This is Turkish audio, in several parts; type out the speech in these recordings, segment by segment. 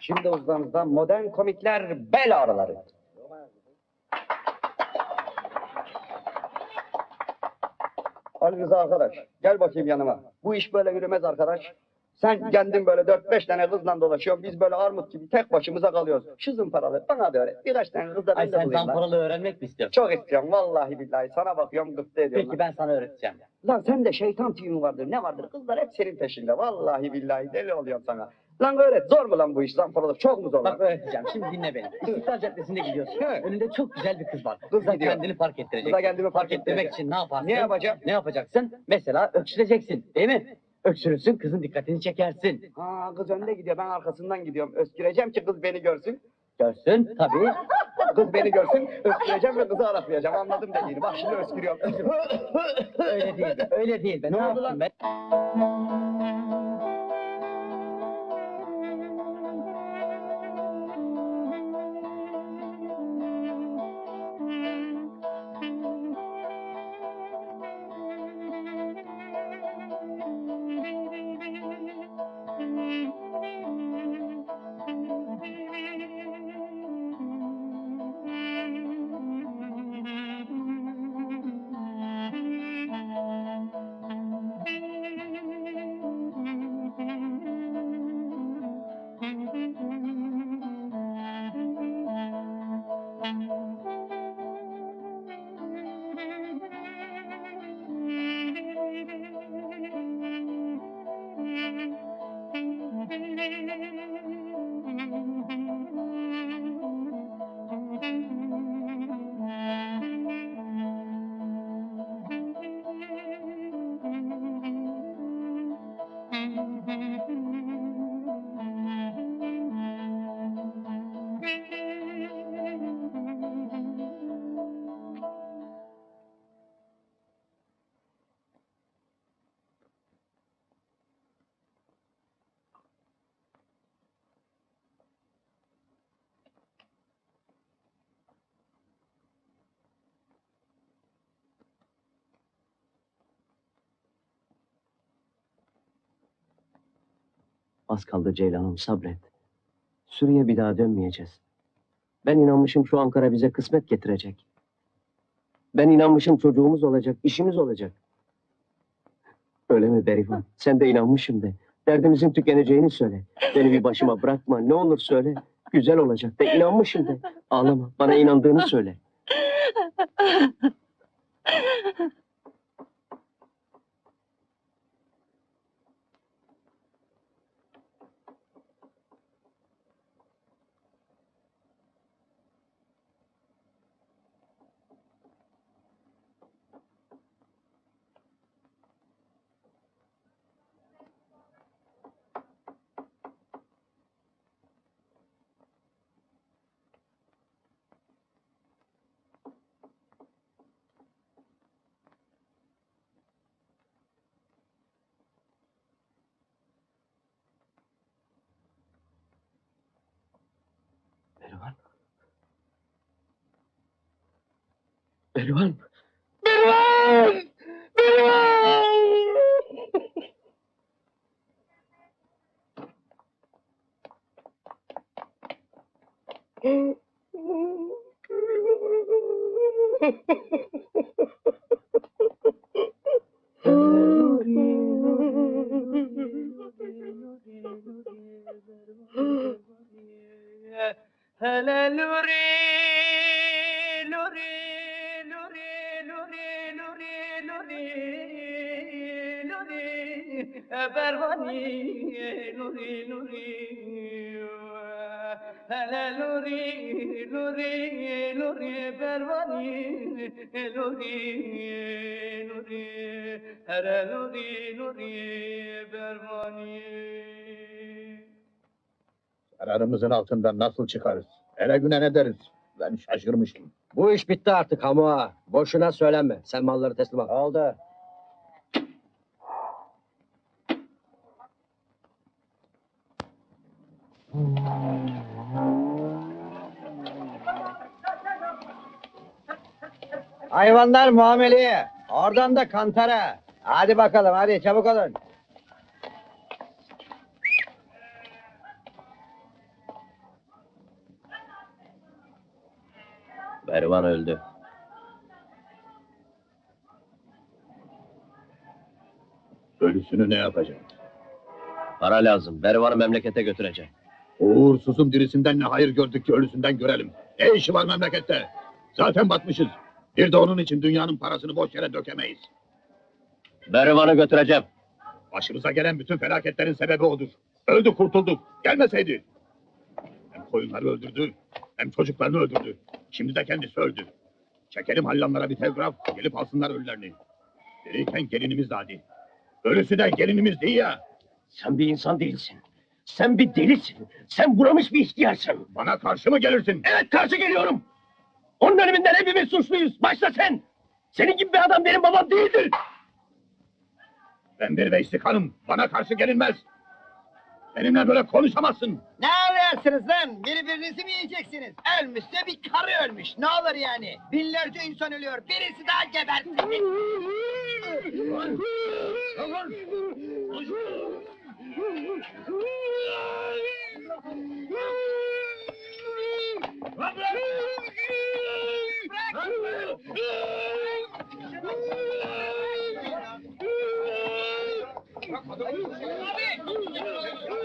Şimdi uzağımızda modern komikler bel ağrıları. Ali Rıza arkadaş, gel bakayım yanıma. Bu iş böyle yürümez arkadaş. Sen kendin böyle dört beş tane kızla dolaşıyorsun. Biz böyle armut gibi tek başımıza kalıyoruz. Şu zımparalı bana da öğret. Birkaç tane kız da Ay ben de sen bulayım lan. zamparalı öğrenmek mi istiyorsun? Çok istiyorum vallahi billahi. Sana bakıyorum gıpta ediyorum. Peki ben sana öğreteceğim. Lan sen de şeytan tüyün vardır ne vardır kızlar hep senin peşinde vallahi billahi deli oluyorum sana. Lan öğret zor mu lan bu iş zamparalık çok mu zor Bak lan? öğreteceğim. Şimdi dinle beni. İstiklal Caddesi'nde gidiyorsun. Evet. Önünde çok güzel bir kız var. Kız Kıza gidiyor. kendini fark ettireceksin. Kıza kendimi fark ettirmek için ne yaparsın? Ne yapacağım? Ne yapacaksın? Mesela öksüreceksin değil mi? Öksürürsün kızın dikkatini çekersin. Ha kız önde gidiyor ben arkasından gidiyorum. Ösküreceğim ki kız beni görsün. Görsün tabii. Kız beni görsün ösküreceğim ve kızı araflayacağım anladım dediğini. Bak şimdi öskürüyorum. öyle değil. Öyle değil. Ben Ne ne, oldu lan? ben? Az kaldı Ceylan'ım sabret. Suriye bir daha dönmeyeceğiz. Ben inanmışım şu Ankara bize kısmet getirecek. Ben inanmışım çocuğumuz olacak, işimiz olacak. Öyle mi Berivan? Sen de inanmışım de. Derdimizin tükeneceğini söyle. Beni bir başıma bırakma. Ne olur söyle. Güzel olacak de. inanmışım de. Ağlama. Bana inandığını söyle. Berivan. Berivan. Berivan! Berivan! Hele pervani, luri, luri. Hele luri, luri, luri, pervani, luri, luri, hele luri, luri, pervani. Kararımızın altından nasıl çıkarız? Hele güne ne deriz? Ben şaşırmıştım. Bu iş bitti artık Hamuğa. Boşuna söylenme. Sen malları teslim al. Oldu. Hayvanlar muameleye. Oradan da kantara. Hadi bakalım hadi çabuk olun. Bervan öldü. Ölüsünü ne yapacağım? Para lazım. Bervan'ı memlekete götüreceğim. O uğursuzun dirisinden ne hayır gördük ki ölüsünden görelim. Ne işi var memlekette? Zaten batmışız. Bir de onun için dünyanın parasını boş yere dökemeyiz. Bervan'ı götüreceğim. Başımıza gelen bütün felaketlerin sebebi odur. Öldü kurtulduk. Gelmeseydi. Hem koyunları öldürdü, hem çocuklarını öldürdü. Şimdi de kendisi öldü. Çekelim hallanlara bir telgraf, gelip alsınlar ölülerini. Diriyken gelinimiz de hadi. Ölüsü de gelinimiz değil ya. Sen bir insan değilsin. Sen bir delisin. Sen buramış bir ihtiyarsın. Bana karşı mı gelirsin? Evet karşı geliyorum. Onun ölümünden hepimiz suçluyuz. Başta sen. Senin gibi bir adam benim babam değildir. Ben bir Veyslik hanım. Bana karşı gelinmez. Benimle böyle konuşamazsın. Ne arıyorsunuz lan? Birbirinizi mi yiyeceksiniz? Ölmüşse bir karı ölmüş. Ne olur yani? Binlerce insan ölüyor. Birisi daha gebersin. Thank you.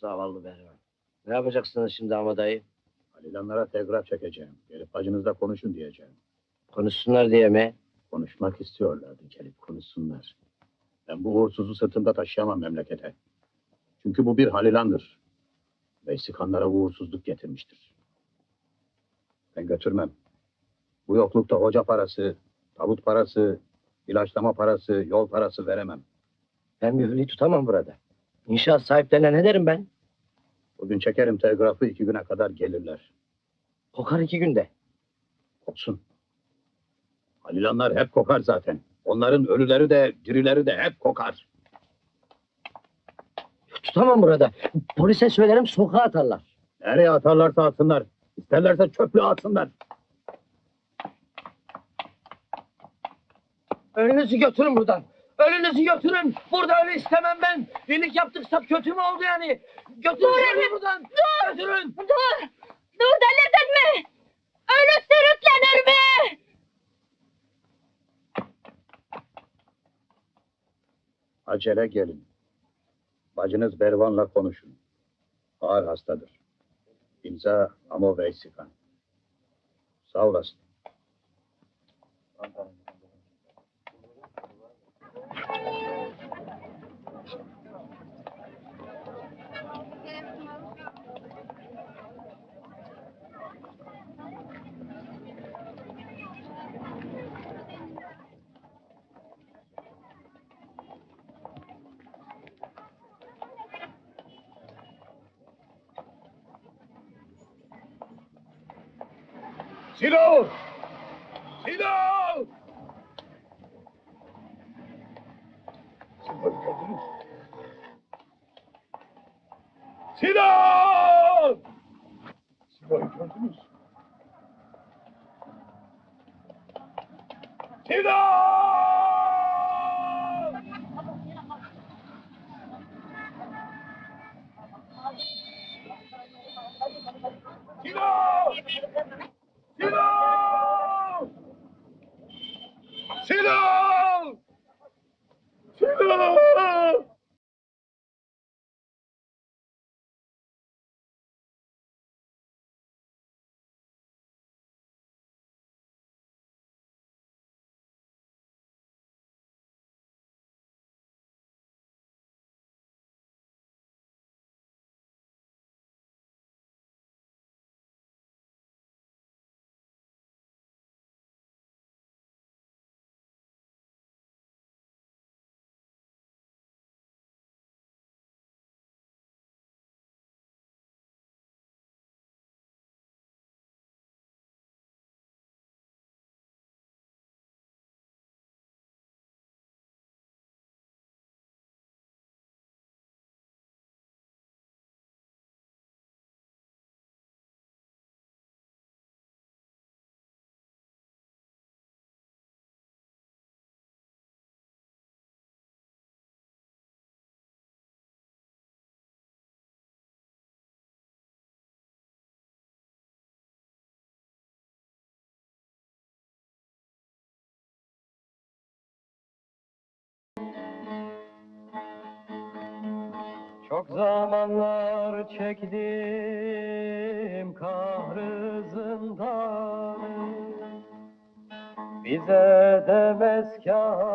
Zavallı Bervan. Ne yapacaksınız şimdi ama dayı? Halilanlara telgraf çekeceğim. Gelip bacınızla konuşun diyeceğim. Konuşsunlar diye mi? Konuşmak istiyorlardı. Gelip konuşsunlar. Ben bu uğursuzu sırtımda taşıyamam memlekete. Çünkü bu bir Halilandır. Veysikanlara uğursuzluk getirmiştir. Ben götürmem. Bu yoklukta hoca parası, tabut parası, ilaçlama parası, yol parası veremem. Ben mühürlüğü tutamam burada. İnşaat sahiplerine ne derim ben? Bugün çekerim telgrafı iki güne kadar gelirler. Kokar iki günde. Koksun. Halilanlar hep kokar zaten. Onların ölüleri de dirileri de hep kokar. Tutamam burada. Polise söylerim sokağa atarlar. Nereye atarlarsa atsınlar. İsterlerse çöplüğe atsınlar. Ölünüzü götürün buradan. Ölünüzü götürün. Burada ölü istemem ben. İyilik yaptıksak kötü mü oldu yani? Götürün şunu buradan. Götürün. Dur! Dur delirdin mi? Ölü sürüklenir mi? Acele gelin. Bacınız Bervan'la konuşun. Ağır hastadır. İmza Amo Veysikan. Sağ olasın. Silo! Silo! Silo'yu gördünüz. Silo! Silo'yu gördünüz. Silo! Çok zamanlar çektim kahrı Bize demez kâr